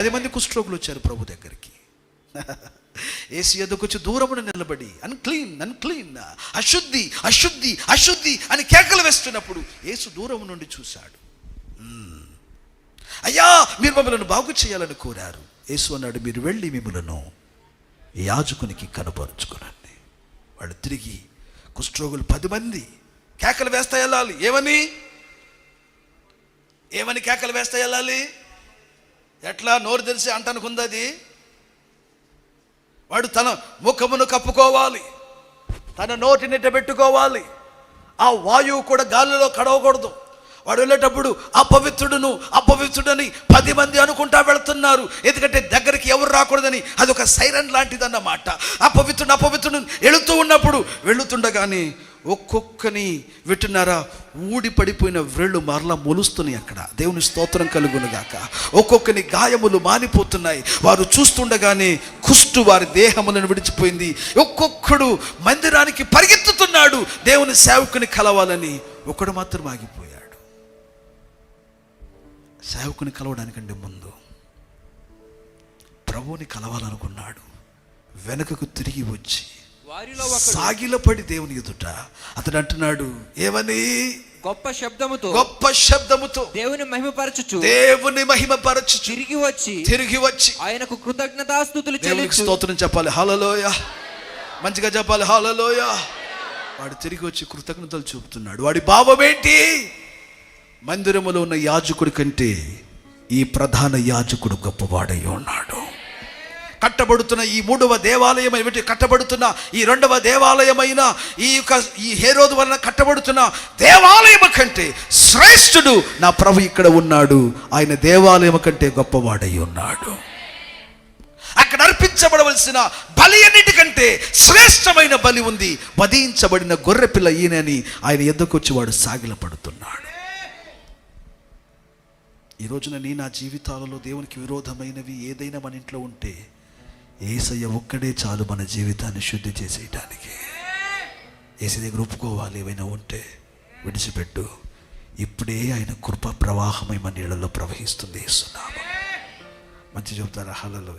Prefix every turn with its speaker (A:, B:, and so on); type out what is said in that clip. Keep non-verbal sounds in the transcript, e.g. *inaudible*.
A: పది మంది కుష్ఠరోగులు వచ్చారు ప్రభు దగ్గరికి. *laughs* ఏసు ఎదుకు వచ్చి దూరమున నిలబడి అన్క్లీన్ అన్క్లీన్ అశుద్ధి అశుద్ధి అశుద్ధి అని కేకలు వేస్తున్నప్పుడు ఏసు దూరం నుండి చూశాడు. అయ్యా మీరు మమ్మలను బాగు చేయాలని కోరారు. యేసు అన్నాడు మీరు వెళ్ళి మిమ్మలను యాజకునికి కనపరుచుకునండి. వాళ్ళు తిరిగి కుష్ఠరోగులు పది మంది కేకలు వేస్తా వెళ్ళాలి. ఏమని? ఏమని కేకలు వేస్తా వెళ్ళాలి? ఎట్లా నోరు తెలిసి అంటానుకుంది అది? వాడు తన ముఖమును కప్పుకోవాలి తన నోటి నిట్ట పెట్టుకోవాలి. ఆ వాయువు కూడా గాలిలో కడవకూడదు. వాడు వెళ్ళేటప్పుడు అపవిత్రుడును అపవిత్రుడని పది మంది అనుకుంటా వెళ్తున్నారు. ఎందుకంటే దగ్గరికి ఎవరు రాకూడదని అది ఒక సైరన్ లాంటిదన్నమాట. అపవిత్రుడు అపవిత్రుడు వెళుతూ ఉన్నప్పుడు వెళుతుండగానే ఒక్కొక్కని వింటున్నారా? ఊడి పడిపోయిన వ్రేళ్ళు మరలా మొలుస్తున్నాయి అక్కడ. దేవుని స్తోత్రం కలుగునుగాక. ఒక్కొక్కని గాయములు మానిపోతున్నాయి. వారు చూస్తుండగానే కుష్టు వారి దేహములను విడిచిపోయింది. ఒక్కొక్కడు మందిరానికి పరిగెత్తుతున్నాడు. దేవుని సేవకుని కలవాలని ఒకడు మాత్రం ఆగిపోయాడు. సేవకుని కలవడానికంటే ముందు ప్రభువుని కలవాలనుకున్నాడు. వెనుకకు తిరిగి వచ్చి సాగిలపడి దేవుని ఎదుట అతడు అంటున్నాడు ఏమని?
B: గొప్ప శబ్దముతో
A: గొప్ప శబ్దముతో
B: దేవుని మహిమపరచుచు
A: దేవుని మహిమ పరచు
B: తిరిగి వచ్చి
A: తిరిగి వచ్చి
B: ఆయనకు కృతజ్ఞతాస్థుతులు
A: దేవునికి స్తోత్రం చెప్పాలి. హాలలోయ మంచిగా చెప్పాలి. హాలలోయ వాడు తిరిగి వచ్చి కృతజ్ఞతలు చూపుతున్నాడు. వాడి భావం ఏంటి? మందిరములో ఉన్న యాజకుడి కంటే ఈ ప్రధాన యాజకుడు గొప్పవాడై ఉన్నాడు. కట్టబడుతున్న ఈ మూడవ దేవాలయం ఏమిటి కట్టబడుతున్న ఈ రెండవ దేవాలయమైన ఈ యొక్క ఈ హేరోదు వలన కట్టబడుతున్న దేవాలయం కంటే శ్రేష్ఠుడు నా ప్రభు ఇక్కడ ఉన్నాడు. ఆయన దేవాలయం కంటే గొప్పవాడై ఉన్నాడు. అక్కడ అర్పించబడవలసిన బలి అన్నిటికంటే శ్రేష్టమైన బలి ఉంది. వధించబడిన గొర్రెపిల్ల ఈయనని ఆయన ఎద్దకొచ్చి వాడు సాగిలపడుతున్నాడు ఈ రోజున నీ నా జీవితాలలో దేవునికి విరోధమైనవి ఏదైనా మన ఇంట్లో ఉంటే ఏసయ్య ఒక్కడే చాలు మన జీవితాన్ని శుద్ధి చేసేయటానికి. ఏసీ దగ్గర ఒప్పుకోవాలి ఏమైనా ఉంటే విడిచిపెట్టు. ఇప్పుడే ఆయన కృప ప్రవాహమై మన నీళ్ళలో ప్రవహిస్తుంది ఇస్తున్నాము మంచి చెబుతారా హలలో